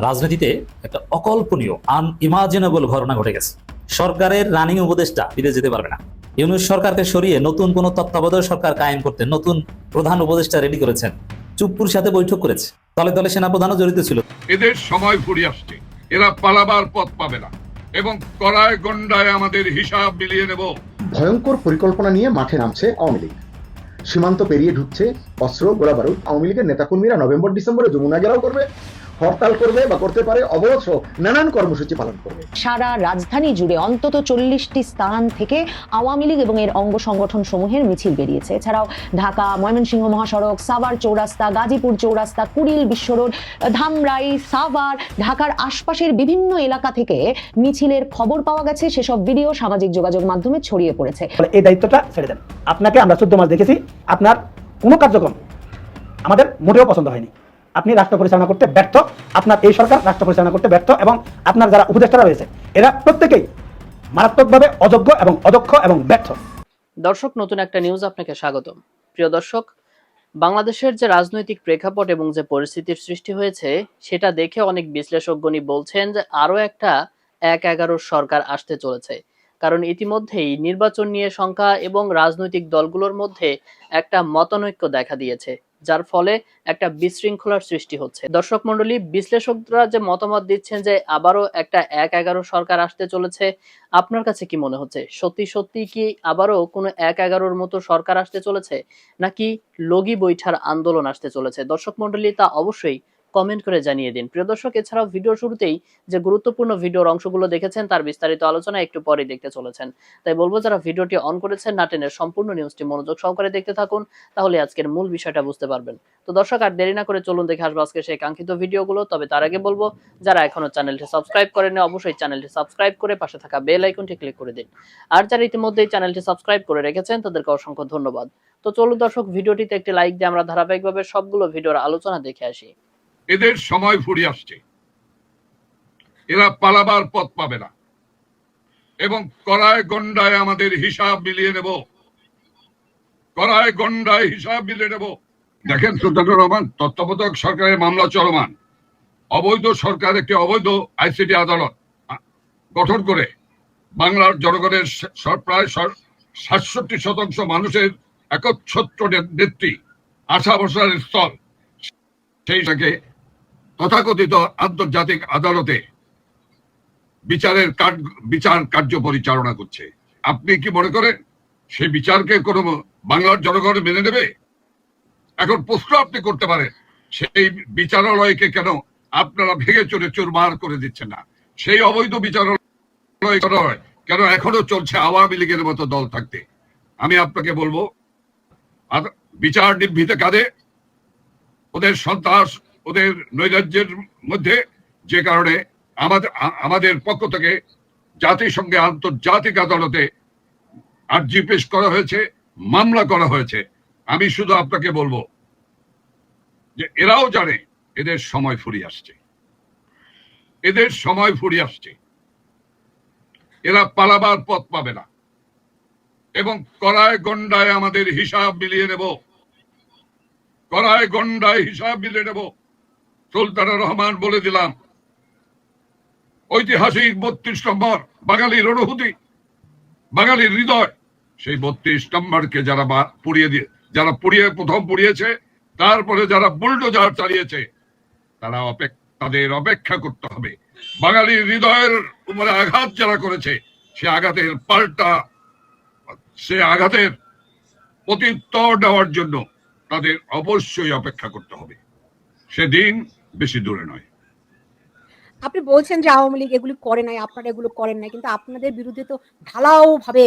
রাজনীতিতে একটা অকল্পনীয় আনইমাজিনেবল ঘটনা ঘটে গেছে। সরকারের রানিং উপদেষ্টা বিদেশ যেতে পারবে না। ইউনুস সরকারকে সরিয়ে নতুন কোন তত্ত্বাবধায়ক সরকার কায়েম করতে নতুন প্রধান উপদেষ্টা রেডি করেছেন। চুপ্পুর সাথে বৈঠক করেছে। দলে দলে সেনাপ্রধানও জড়িত ছিল। এদের সময় ফুরিয়ে আসছে। এরা পালাবার পথ পাবে না। এবং কড়ায় গন্ডায় আমাদের হিসাব মিলিয়ে নেব। ভয়ঙ্কর পরিকল্পনা নিয়ে মাঠে নামছে আওয়ামী লীগ। সীমান্ত পেরিয়ে ঢুকছে অস্ত্র গোলাবারুদ। আওয়ামী লীগের নেতাকর্মীরা নভেম্বর ডিসেম্বরে যমুনা গেরাও করবে। হরতাল করবে বা করতে পারে অবরোধ সহ নানান কর্মসূচি পালন করবে। সারা রাজধানী জুড়ে অন্তত চল্লিশটি স্থান থেকে আওয়ামী লীগ এবং এর অঙ্গ সংগঠন সমূহের মিছিল বেরিয়েছে। এছাড়াও ঢাকা ময়মনসিংহ মহাসড়ক সাভার চৌরাস্তা গাজীপুর চৌরাস্তা কুড়িল বিশ্বরোড ধামরাই সাভার ঢাকার আশপাশের বিভিন্ন এলাকা থেকে মিছিলের খবর পাওয়া গেছে। সেসব ভিডিও সামাজিক যোগাযোগ মাধ্যমে ছড়িয়ে পড়েছে। এই দায়িত্বটা ছেড়ে দেন। আপনাকে আমরা চোদ্দ মাস দেখেছি আপনার কোনো কার্যক্রম আমাদের মোটেও পছন্দ হয়নি। আপনি রাষ্ট্র পরিচালনা করতে ব্যর্থ, আপনার এই সরকার রাষ্ট্র পরিচালনা করতে ব্যর্থ এবং আপনার যারা উপদেষ্টারা রয়েছে, এরা প্রত্যেকেই মারাত্মকভাবে অযোগ্য এবং অদক্ষ এবং ব্যর্থ। দর্শক, নতুন একটা নিউজ আপনাকে স্বাগতম। প্রিয় দর্শক, বাংলাদেশের যে রাজনৈতিক প্রেক্ষাপট এবং যে পরিস্থিতির সৃষ্টি হয়েছে, সেটা দেখে অনেক বিশ্লেষকগণই বলছেন যে আরও একটা এক এগারোর সরকার আসতে চলেছে। কারণ ইতিমধ্যেই নির্বাচন নিয়ে সংখ্যা এবং রাজনৈতিক দলগুলোর মধ্যে একটা মতানৈক্য দেখা দিয়েছে। যার ফলে একটা বিশৃঙ্খলার সৃষ্টি হচ্ছে। দর্শক মন্ডলী বিশ্লেষকরা যে মতামত দিচ্ছেন যে আবারও একটা এক এগারো সরকার আসতে চলেছে, আপনার কাছে কি মনে হচ্ছে? সত্যি সত্যি কি আবারও কোনো এক এগারোর মতো সরকার আসতে চলেছে? নাকি লগি বৈঠার আন্দোলন আসতে চলেছে? দর্শক মন্ডলী তা অবশ্যই কমেন্ট করে জানিয়ে দিন। প্রিয় দর্শক, এছাড়াও ভিডিও শুরুতেই যে গুরুত্বপূর্ণ ভিডিওর অংশগুলো দেখেছেন, তার বিস্তারিত আলোচনা একটু পরে দেখতে চলেছেন। তাই বলব, যারা ভিডিওটি অন করেছেন নাটেনের সম্পূর্ণ নিউজটি মনোযোগ সহকারে দেখতে থাকুন, তাহলে আজকের মূল বিষয়টা বুঝতে পারবেন। তো দর্শক, আর দেরি না করে চলুন দেখে আসব আজকে সেই কাঙ্ক্ষিত ভিডিওগুলো তবে তার আগে বলব, যারা এখনও চ্যানেলটি সাবস্ক্রাইব করেনি অবশ্যই চ্যানেলটি সাবস্ক্রাইব করে পাশে থাকা বেল আইকনটি ক্লিক করে দিন। আর যারা ইতিমধ্যেই চ্যানেলটি সাবস্ক্রাইব করে রেখেছেন, তাদেরকে অসংখ্য ধন্যবাদ। তো চলুন দর্শক ভিডিওটিতে একটি লাইক দিয়ে আমরা ধারাবাহিকভাবে সবগুলো ভিডিওর আলোচনা দেখে আসি। এদের সময় ফুরিয়ে আসছে। এরা পালাবার পথ পাবে না। এবং কড়ায় গন্ডায় আমাদের হিসাব মিলিয়ে নেব। কড়ায় গন্ডায় হিসাব মিলিয়ে নেব। দেখেন সুলতানুর রহমান তত্ত্বাবধায়ক সরকারের মামলা চলমান। অবৈধ সরকার একটি অবৈধ আইসিটি আদালত গঠন করে বাংলার জনগণের প্রায় সাতষট্টি শতাংশ মানুষের একচ্ছত্র নেত্রী আশা বসার স্থল সেইটাকে তথাকথিত আন্তর্জাতিক আদালতে বিচারের বিচার কার্য পরিচালনা করছে। আপনি কি মনে করেন সেই বিচারকে কোনো বাংলার জনগণ মেনে নেবে? এখন প্রশ্ন আপনি করতে পারেন, সেই বিচারালয়কে কেন আপনারা ভেঙে চড়ে চুরমার করে দিচ্ছেন না? সেই অবৈধ বিচারালয় কেন এখনও চলছে আওয়ামী লীগের মতো দল থাকতে? আমি আপনাকে বলব বিচার নিভৃতে কাঁধে ওদের সন্ত্রাস ওদের নৈরাজ্যের মধ্যে যে কারণে আমাদের আমাদের পক্ষ থেকে জাতিসংঘে আন্তর্জাতিক আদালতে আর্জি পেশ করা হয়েছে, মামলা করা হয়েছে। আমি শুধু আপনাকে বলব যে এরাও জানে এদের সময় ফুরিয়ে আসছে। এদের সময় ফুরিয়ে আসছে। এরা পালাবার পথ পাবে না। এবং কড়ায় গন্ডায় আমাদের হিসাব মিলিয়ে নেব। কড়ায় গন্ডায় হিসাব মিলিয়ে নেব। সুলতানুর রহমান বলে দিলাম, ঐতিহাসিক বত্রিশ নম্বর বাঙালির অনুভূতি, বাঙালির হৃদয়, সেই বত্রিশ নম্বরকে যারা পুড়িয়ে দিয়ে, যারা পুড়িয়ে প্রথম পুড়িয়েছে, তারপরে যারা বুলডোজার চালিয়েছে, তারা তাদের অপেক্ষা করতে হবে। বাঙালির হৃদয়ের উপরে আঘাত যারা করেছে, সে আঘাতের পাল্টা, সে আঘাতের প্রত্যুত্তর দেওয়ার জন্য তাদের অবশ্যই অপেক্ষা করতে হবে। সেদিন বেশি দূরে নয়। আপনি বলছেন যে আওয়ামী লীগ এগুলি করে নাই, আপনারা এগুলো করেন নাই, কিন্তু আপনাদের বিরুদ্ধে তো ঢালাও ভাবে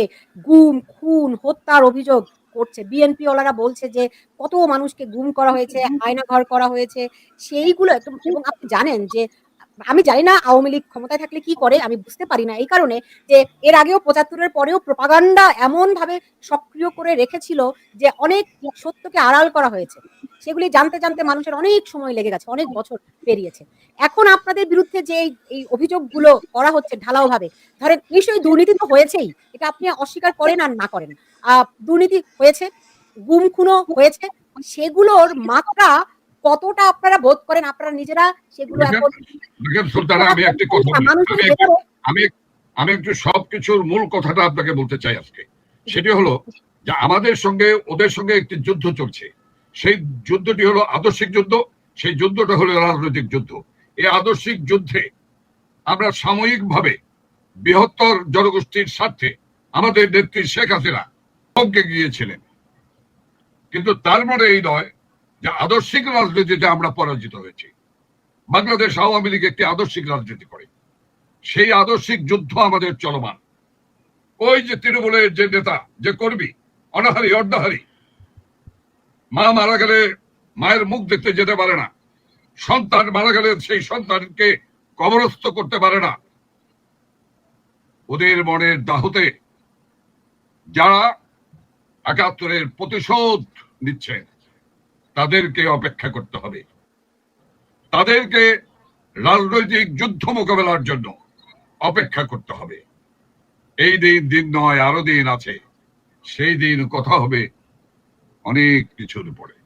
গুম, খুন, হত্যার অভিযোগ করছে। বিএনপি ওলারা বলছে যে কত মানুষকে গুম করা হয়েছে আয়না ঘর করা হয়েছে, সেইগুলো এবং আপনি জানেন যে আমি জানি না আওয়ামী লীগ ক্ষমতায় থাকলে কি করে আমি বুঝতে পারি না। এই কারণে যে এর আগেও পঁচাত্তরের পরেও প্রপাগান্ডা এমন ভাবে সক্রিয় করে রেখেছিল যে অনেক সত্যকে আড়াল করা হয়েছে। সেগুলি জানতে জানতে মানুষের অনেক সময় লেগে গেছে অনেক বছর পেরিয়েছে। এখন আপনাদের বিরুদ্ধে যে এই- অভিযোগগুলো করা হচ্ছে ঢালাও ভাবে ধরেন নিশ্চয়ই দুর্নীতি তো হয়েছেই এটা আপনি অস্বীকার করেন আর না করেন। আহ, দুর্নীতি হয়েছে গুম খুনও হয়েছে সেগুলোর মাত্রা কতটা আপনারা বোধ করেন আপনারা নিজেরা সেগুলো আমি একটি কথা আমি একটু- আমি আমি একটু সবকিছুর মূল কথাটা আপনাকে বলতে চাই আজকে। সেটি হলো যে আমাদের সঙ্গে ওদের সঙ্গে একটি যুদ্ধ চলছে। সেই যুদ্ধটি হলো আদর্শিক যুদ্ধ সেই যুদ্ধটা হলো রাজনৈতিক যুদ্ধ। এই আদর্শিক যুদ্ধে আমরা সাময়িকভাবে বৃহত্তর জনগোষ্ঠীর স্বার্থে আমাদের নেত্রী শেখ হাসিনা গিয়েছিলেন। কিন্তু তার মানে এই নয় যে আদর্শিক রাজনীতিতে আমরা পরাজিত হয়েছি। বাংলাদেশ আওয়ামী লীগ একটি আদর্শিক রাজনীতি করে। সেই আদর্শিক যুদ্ধ আমাদের চলমান। ওই যে তৃণমূলের যে নেতা, যে কর্মী, অনাহারি অর্ধাহারি মা মারা গেলে মায়ের মুখ দেখতে যেতে পারে না। সন্তান মারা গেলে সেই সন্তানকে কবরস্থ করতে পারে না। ওদের মনের দাহতে যারা একাত্তরের প্রতিশোধ নিচ্ছেন তাদেরকে অপেক্ষা করতে হবে। তাদেরকে রাজনৈতিক যুদ্ধ মোকাবেলার জন্য অপেক্ষা করতে হবে। এই দিন দিন নয়, আরও দিন আছে। সেই দিন কথা হবে অনেক কিছুর উপরে।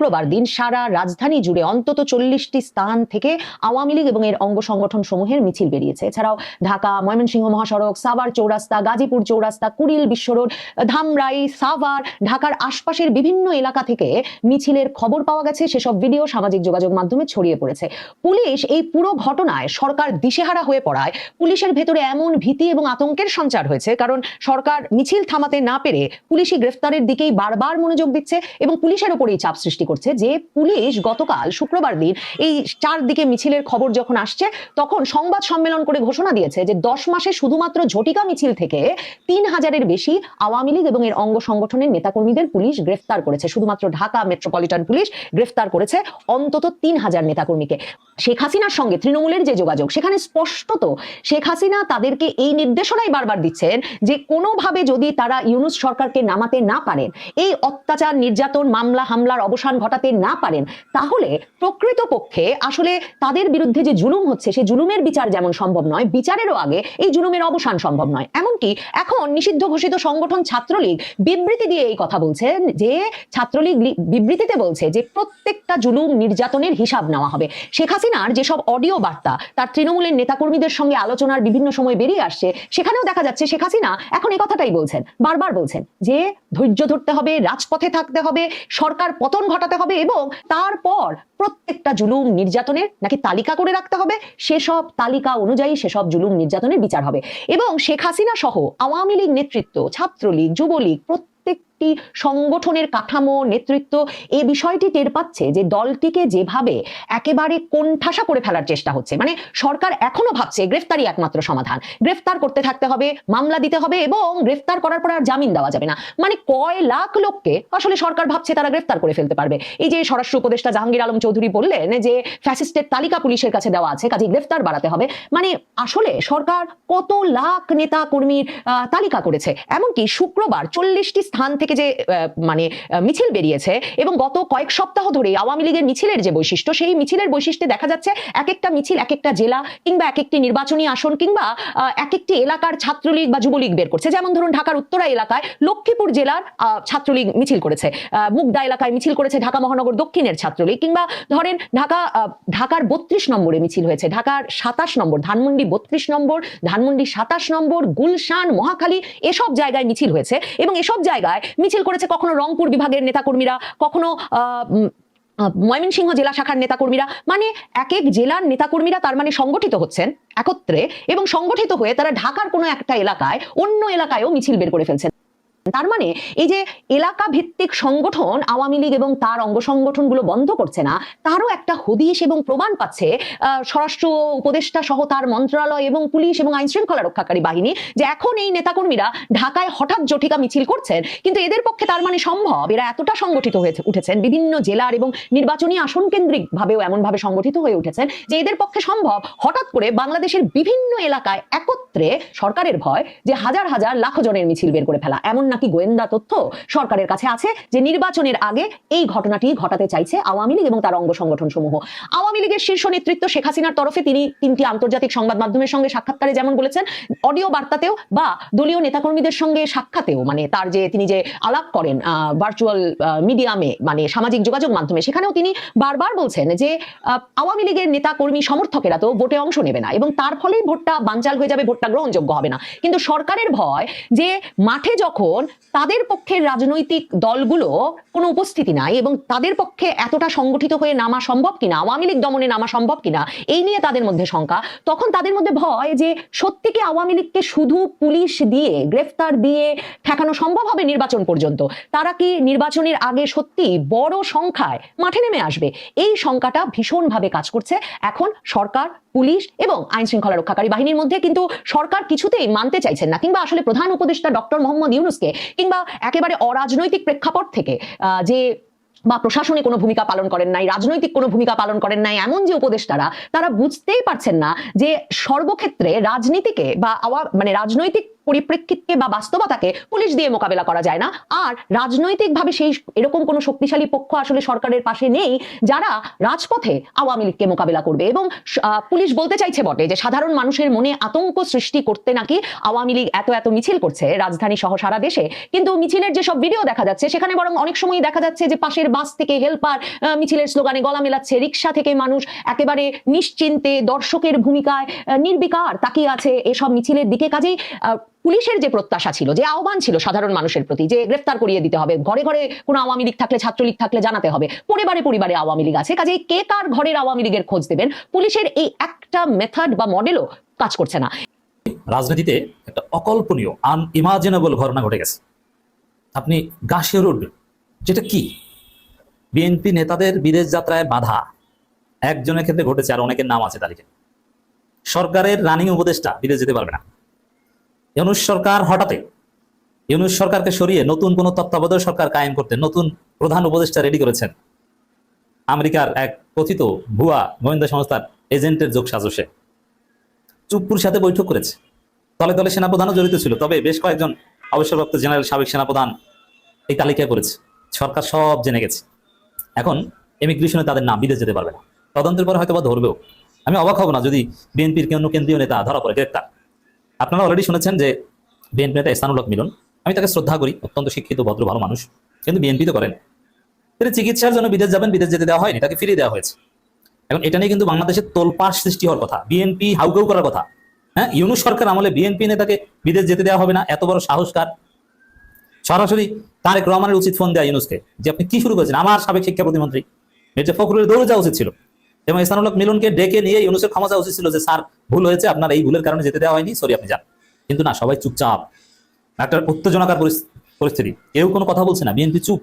শুক্রবার দিন সারা রাজধানী জুড়ে অন্তত চল্লিশটি স্থান থেকে আওয়ামী লীগ এবং এর অঙ্গ সংগঠন সমূহের মিছিল বেরিয়েছে। এছাড়াও ঢাকা, ময়মনসিংহ মহাসড়ক, সাভার চৌরাস্তা, গাজীপুর চৌরাস্তা, কুড়িল, বিশ্বরোড, ধামরাই, সাভার, ঢাকার আশপাশের বিভিন্ন এলাকা থেকে মিছিলের খবর পাওয়া গেছে। সেসব ভিডিও সামাজিক যোগাযোগ মাধ্যমে ছড়িয়ে পড়েছে। পুলিশ এই পুরো ঘটনায় সরকার দিশেহারা হয়ে পড়ায়। পুলিশের ভেতরে এমন ভীতি এবং আতঙ্কের সঞ্চার হয়েছে, কারণ সরকার মিছিল থামাতে না পেরে পুলিশি গ্রেফতারের দিকেই বারবার মনোযোগ দিচ্ছে এবং পুলিশের ওপরেই চাপ সৃষ্টি করছে যে পুলিশ গতকাল শুক্রবার দিন এই চারদিকে মিছিলের খবর যখন আসছে, তখন সংবাদ সম্মেলন করে ঘোষণা দিয়েছে যে দশ মাসে শুধুমাত্র ঝটিকা মিছিল থেকে তিন হাজারের বেশি আওয়ামী লীগ এবং এর অঙ্গ সংগঠনের নেতাকর্মীদের পুলিশ গ্রেফতার করেছে। শুধুমাত্র ঢাকা মেট্রোপলিটন পুলিশ গ্রেফতার করেছে অন্তত তিন হাজার নেতাকর্মীকে। শেখ হাসিনার সঙ্গে তৃণমূলের যে যোগাযোগ, সেখানে স্পষ্টত শেখ হাসিনা তাদেরকে এই নির্দেশনাই বারবার দিচ্ছেন যে কোনোভাবে যদি তারা ইউনুস সরকারকে নামাতে না পারেন, এই অত্যাচার, নির্যাতন, মামলা, হামলার অবসান ঘটাতে না পারেন, তাহলে প্রকৃতপক্ষে আসলে তাদের বিরুদ্ধে যে জুলুম হচ্ছে, সেই জুলুমের বিচার যেমন সম্ভব নয়, বিচারেরও আগে এই জুলুমের অবসান সম্ভব নয়। এমনকি এখন নিষিদ্ধ ঘোষিত সংগঠন ছাত্রলীগ বিবৃতি দিয়ে এই কথা বলছেন যে ছাত্রলীগ বিবৃতিতে বলছে যে প্রত্যেকটা জুলুম নির্যাতনের হিসাব নেওয়া হবে। শেখ হাসিনার যেসব অডিও বার্তা, তার তৃণমূলের নেতাকর্মীদের সঙ্গে আলোচনার বিভিন্ন সময় বেরিয়ে আসছে, সেখানেও দেখা যাচ্ছে শেখ হাসিনা এখন এই কথাটাই বলছেন, বারবার বলছেন যে ধৈর্য ধরতে হবে, রাজপথে থাকতে হবে, সরকার পতন ঘটাতে হবে এবং তারপর প্রত্যেকটা জুলুম নির্যাতনের নাকি তালিকা করে রাখতে হবে। সেসব তালিকা অনুযায়ী সেসব জুলুম নির্যাতনের বিচার হবে। এবং শেখ হাসিনা সহ আওয়ামী লীগ নেতৃত্ব, ছাত্রলীগ, যুবলীগ প্রত্যেকটি সংগঠনের কাঠামো, নেতৃত্ব এই বিষয়টি টের পাচ্ছে যে দলটিকে যেভাবে একেবারে কোণঠাসা করে ফেলার চেষ্টা হচ্ছে। মানে সরকার এখনও ভাবছে গ্রেফতারি একমাত্র সমাধান। গ্রেফতার করতে থাকতে হবে, মামলা দিতে হবে এবং গ্রেফতার করার পর আর জামিন দেওয়া যাবে না। মানে কয় লাখ লোককে আসলে সরকার ভাবছে তারা গ্রেফতার করে ফেলতে পারবে। এই যে স্বরাষ্ট্র উপদেষ্টা জাহাঙ্গীর আলম চৌধুরী বললেন যে ফ্যাসিস্টের তালিকা পুলিশের কাছে দেওয়া আছে কাজে গ্রেফতার বাড়াতে হবে। মানে আসলে সরকার কত লাখ নেতা কর্মীর তালিকা করেছে? এমনকি শুক্রবার চল্লিশটি স্থান থেকে যে মানে মিছিল বেরিয়েছে এবং গত কয়েক সপ্তাহ ধরে আওয়ামী লীগের মিছিলের যে বৈশিষ্ট্য, সেই মিছিলের বৈশিষ্ট্যে দেখা যাচ্ছে এক একটা মিছিল এক একটা জেলা কিংবা এক একটি নির্বাচনী আসন কিংবা এক একটি এলাকার ছাত্রলীগ বা যুবলীগ বের করছে। যেমন ধরুন ঢাকার উত্তরা এলাকায় লক্ষ্মীপুর জেলার ছাত্রলীগ মিছিল করেছে। মুগদা এলাকায় মিছিল করেছে ঢাকা মহানগর দক্ষিণের ছাত্রলীগ কিংবা ধরেন ঢাকা ঢাকার বত্রিশ নম্বরে মিছিল হয়েছে। ঢাকার সাতাশ নম্বর, ধানমন্ডি বত্রিশ নম্বর, ধানমন্ডি সাতাশ নম্বর, গুলশান, মহাখালী এসব জায়গায় মিছিল হয়েছে এবং এসব জায়গায় মিছিল করেছে কখনো রংপুর বিভাগের নেতাকর্মীরা, কখনো ময়মনসিংহ জেলা শাখার নেতাকর্মীরা মানে এক এক জেলার নেতাকর্মীরা তার মানে সংগঠিত হচ্ছেন একত্রে এবং সংগঠিত হয়ে তারা ঢাকার কোনো একটা এলাকায় অন্য এলাকায়ও মিছিল বের করে ফেলছেন। তার মানে এই যে এলাকা ভিত্তিক সংগঠন আওয়ামী লীগ এবং তার অঙ্গ সংগঠনগুলো বন্ধ করছে না, তারও একটা হদিশ এবং প্রমাণ পাচ্ছে স্বরাষ্ট্র উপদেষ্টা সহ তার মন্ত্রণালয় এবং পুলিশ এবং আইন শৃঙ্খলা রক্ষাকারী বাহিনী যে এখন এই নেতাকর্মীরা ঢাকায় হঠাৎ জটিকা মিছিল করছেন, কিন্তু এদের পক্ষে তার মানে সম্ভব? এরা এতটা সংগঠিত হয়েছে উঠেছেন, বিভিন্ন জেলার এবং নির্বাচনী আসন কেন্দ্রিক ভাবেও এমন ভাবে সংগঠিত হয়ে উঠেছেন যে এদের পক্ষে সম্ভব? হঠাৎ করে বাংলাদেশের বিভিন্ন এলাকায় একত্রে সরকারের ভয় যে হাজার হাজার লাখ জনের মিছিল বের করে ফেলা, এমন নাকি নাকি গোয়েন্দা তথ্য? সরকারের কাছে আছে যে নির্বাচনের আগে এই ঘটনাটি ঘটাতে চাইছে আওয়ামী লীগ এবং তার অঙ্গ সংগঠন সমূহ আওয়ামী লীগের শীর্ষ নেতৃত্ব শেখ হাসিনার তরফে তিনি তিনটি আন্তর্জাতিক সংবাদ মাধ্যমের সঙ্গে সাক্ষাৎকারে যেমন বলেছেন, অডিও বার্তাতেও বা দলীয় নেতাকর্মীদের সঙ্গে সাক্ষাতেও মানে তার যে তিনি যে আলাপ করেন ভার্চুয়াল মিডিয়ামে মানে সামাজিক যোগাযোগ মাধ্যমে, সেখানেও তিনি বারবার বলছেন যে আওয়ামী লীগের নেতা কর্মী সমর্থকেরা তো ভোটে অংশ নেবে না এবং তার ফলেই ভোটটা বানচাল হয়ে যাবে, ভোটটা গ্রহণযোগ্য হবে না। কিন্তু সরকারের ভয় যে মাঠে যখন তাদের পক্ষের রাজনৈতিক দলগুলো কোনো উপস্থিতি নাই এবং তাদের পক্ষে এতটা সংগঠিত হয়ে নামা সম্ভব কিনা, আওয়ামী লীগ দমনে নামা সম্ভব কিনা, এই নিয়ে তাদের মধ্যে শঙ্কা। তখন তাদের মধ্যে ভয় যে সত্যি কি আওয়ামী লীগকে শুধু পুলিশ দিয়ে, গ্রেফতার দিয়ে ঠেকানো সম্ভব হবে নির্বাচন পর্যন্ত? তারা কি নির্বাচনের আগে সত্যি বড় সংখ্যায় মাঠে নেমে আসবে? এই শঙ্কাটা ভীষণভাবে কাজ করছে। এখন সরকার পুলিশ এবং আইন শৃঙ্খলা রক্ষাকারী বাহিনীর মধ্যে কিন্তু সরকার কিছুতেই মানতে চাইছেন না কিংবা আসলে প্রধান উপদেষ্টা ডক্টর মোহাম্মদ ইউনুসকে কিংবা একেবারে অরাজনৈতিক প্রেক্ষাপট থেকে যে বা প্রশাসনে কোনো ভূমিকা পালন করেন নাই, রাজনৈতিক কোনো ভূমিকা পালন করেন নাই, এমন যে উপদেষ্টারা, তারা বুঝতেই পারছেন না যে সর্বক্ষেত্রে রাজনীতিকে বা মানে রাজনৈতিক পরিপ্রেক্ষিতকে বা বাস্তবতাকে পুলিশ দিয়ে মোকাবেলা করা যায় না। আর রাজনৈতিকভাবে সেই এরকম কোনো শক্তিশালী পক্ষ আসলে সরকারের পাশে নেই, যারা রাজপথে আওয়ামী লীগকে মোকাবেলা করবে। এবং পুলিশ বলতে চাইছে বটে যে সাধারণ মানুষের মনে আতঙ্ক সৃষ্টি করতে নাকি আওয়ামী লীগ এত এত মিছিল করছে রাজধানী সহ সারা দেশে। কিন্তু মিছিলের যেসব ভিডিও দেখা যাচ্ছে, সেখানে বরং অনেক সময় দেখা যাচ্ছে যে পাশের বাস থেকে হেল্পার মিছিলের স্লোগানে গলা মেলাচ্ছে, রিক্সা থেকে মানুষ একেবারে নিশ্চিন্তে দর্শকের ভূমিকায় নির্বিকার তাকিয়ে আছে এসব মিছিলের দিকে। কাজেই পুলিশের যে প্রত্যাশা ছিল, যে আহ্বান ছিল সাধারণ মানুষের প্রতি, যে গ্রেফতার করিয়ে দিতে হবে, ঘরে ঘরে কোনো আওয়ামী লীগ থাকলে, ছাত্রলীগ থাকলে জানাতে হবে, পরিবারে পরিবারে আওয়ামী লীগ আছে, কাজেই কে কার ঘরের আওয়ামী লীগের খোঁজ দেবেন, পুলিশের এই একটা মেথড বা মডেলও কাজ করছে না। রাজনীতিতে একটা অকল্পনীয় আনইমাজিনেবল ঘটনা ঘটে গেছে। আপনি গা শিওরে উঠবেন, যেটা কি? বিএনপি নেতাদের বিদেশ যাত্রায় বাধা, একজনের ক্ষেত্রে ঘটেছে, আর অনেকের নাম আছে তালিকায়। সরকারের রানিং উপদেষ্টা বিদেশ যেতে পারবে না। ইউনুস সরকার হঠাৎ ইউনুস সরকারকে সরিয়ে নতুন কোন তত্ত্বাবধায়ক সরকার কায়েম করতে নতুন প্রধান উপদেষ্টা রেডি করেছেন। আমেরিকার এক কথিত ভুয়া গোয়েন্দা সংস্থার এজেন্টের যোগ সাজসে। চুপ্পুর সাথে বৈঠক করেছে। তলে তলে সেনাপ্রধানও জড়িত ছিল, তবে বেশ কয়েকজন অবসরপ্রাপ্ত জেনারেল সাবেক সেনাপ্রধান এই তালিকায় পড়েছে। সরকার সব জেনে গেছে। এখন ইমিগ্রেশনে তাদের নাম বিদেশ যেতে পারবে না। তদন্তের পর হয়তো বা ধরবেও। আমি অবাক হব না যদি বিএনপির কোনো কেন্দ্রীয় নেতা ধরা পড়ে, গ্রেপ্তার। আপনারা অলরেডি শুনেছেন যে বিএনপি নেতা স্থানুলক মিলন। আমি তাকে শ্রদ্ধা করি, অত্যন্ত শিক্ষিত, ভদ্র, ভালো মানুষ। কিন্তু বিএনপি তো করেন। তিনি চিকিৎসার জন্য বিদেশ যাবেন, বিদেশ যেতে দেওয়া হয়নি, তাকে ফিরিয়ে দেওয়া হয়েছে। এখন এটা নিয়ে কিন্তু বাংলাদেশের তোলপাড় সৃষ্টি হওয়ার কথা বিএনপি হাউকাউ করার কথা। হ্যাঁ ইউনুস সরকার আমলে বিএনপি নেতাকে বিদেশ যেতে দেওয়া হবে না, এত বড় সাহসকার। সরাসরি তারেক রহমানের উচিত ফোন দেওয়া ইউনুসকে, যে আপনি কি শুরু করেছেন? আমার সাবেক শিক্ষা প্রতিমন্ত্রী, মির্জা ফখরুলের দৌড়ে যাওয়া উচিত ছিল। এবং ইসানুল্লাহ মিলনকে ডেকে নিয়ে ইউনুসের ক্ষমা চাওয়া উচিত ছিল যে, স্যার, ভুল হয়েছে, আপনার এই ভুলের কারণে যেতে দেওয়া হয়নি, সরি, আপনি যান। কিন্তু না, সবাই চুপচাপ। একটা উত্তেজনাকার পরিস্থিতি। কেউ কোনো কথা বলছে না। বিএনপি চুপ।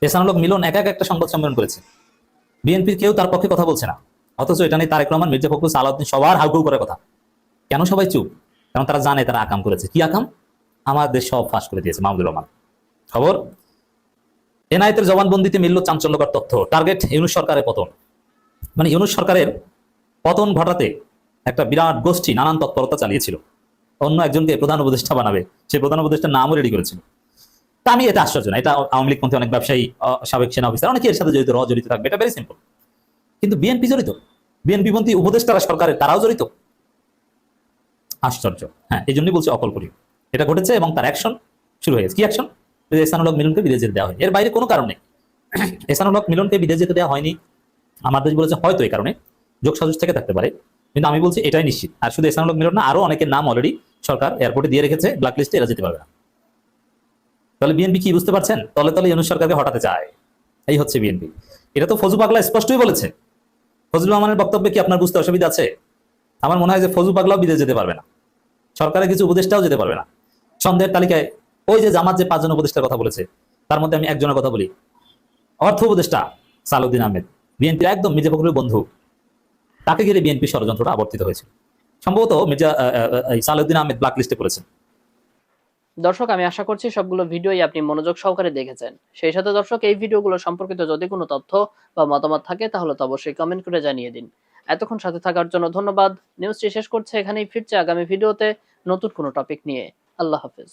এসানুল্লাহ মিলন একা এক একটা সংবাদ সম্মেলন করেছে। বিএনপির কেউ তার পক্ষে কথা বলছে না। অথচ এটা নিয়ে তারেক রহমান, মির্জা ফখরুল, সালাউদ্দিন সবার হাউকাউ করার কথা। কেন সবাই চুপ? কারণ তারা জানে, তারা আকাম করেছে। কি আকাম? আমাদের সব ফাঁস করে দিয়েছে, মাহমুদুর রহমান। খবর? এনআইতের জবানবন্দিতে মিলল চাঞ্চল্যকর তথ্য। টার্গেট ইউনুস সরকারের পতন। মানে ইউনুস সরকারের পতন ঘটাতে একটা বিরাট গোষ্ঠী নানান তৎপরতা চালিয়েছিল। অন্য একজনকে প্রধান উপদেষ্টা বানাবে সেই প্রধান উপদেষ্টার নামও রেডি করেছিল। তা আমি এটা আশ্চর্য না, এটা আওয়ামী লীগ পন্থী অনেক ব্যবসায়ী সাবেক সেনা অফিসার, অনেকে এর সাথে জড়িত র জড়িত থাকবে, এটা ভেরি সিম্পল কিন্তু বিএনপি জড়িত, বিএনপি পন্থী উপদেষ্টারা সরকারের, তারাও জড়িত। আশ্চর্য হ্যাঁ এই জন্যই বলছি অকল্পনীয়। এটা ঘটেছে এবং তার অ্যাকশন শুরু হয়ে গেছে। কি অ্যাকশন এসানুলক মিলনকে বিদেশ যেতে দেওয়া হয় এর বাইরে কোনো কারণ নেই। এসানুলক মিলনকে বিদেশ যেতে দেওয়া হয়নি। আমার দেশ বলেছে হয়তো এই কারণে যোগ সাজস থেকে থাকতে পারে। কিন্তু আমি বলছি এটাই নিশ্চিত। আর শুধু এসানুলক মিলন না, আরও অনেকের নাম অলরেডি সরকার এয়ারপোর্টে দিয়ে রেখেছে ব্ল্যাক লিস্টে এরা যেতে পারবে না। তাহলে বিএনপি কি বুঝতে পারছেন? তলে তলে ইউনুস সরকারকে হটাতে চায়। এই হচ্ছে বিএনপি এটা তো ফজু পাগলা স্পষ্টই বলেছে। ফজলুর রহমানের বক্তব্যে কি আপনার বুঝতে অসুবিধা আছে? আমার মনে হয় যে ফজু পাগলাও বিদেশ যেতে পারবে না। সরকারের কিছু উপদেষ্টাও যেতে পারবে না। সন্দেহের তালিকায় ওই যে জামাত যে পাঁচজন উপদেষ্টার কথা বলেছে, তার মধ্যে আমি একজনের কথা বলি। অর্থ উপদেষ্টা সালুদ্দিন আহমেদ। বিএনপির একদম মির্জা ফখরুলের বন্ধু। তাকে ঘিরে বিএনপি ষড়যন্ত্রটা আবর্তিত হয়েছে। সম্ভবত মির্জা সালুদ্দিন আহমেদ ব্ল্যাক লিস্টে পড়েছেন। দর্শক, আমি আশা করছি সবগুলো ভিডিওই আপনি মনোযোগ সহকারে দেখেছেন। সেই সাথে দর্শক, এই ভিডিওগুলো সম্পর্কিত যদি কোনো তথ্য বা মতামত থাকে, তাহলে তো অবশ্যই কমেন্ট করে জানিয়ে দিন। এতক্ষণ সাথে থাকার জন্য ধন্যবাদ। নিউজটি শেষ করছে এখানেই, ফিরছে আগামী ভিডিওতে নতুন কোনো টপিক নিয়ে। আল্লাহ হাফেজ।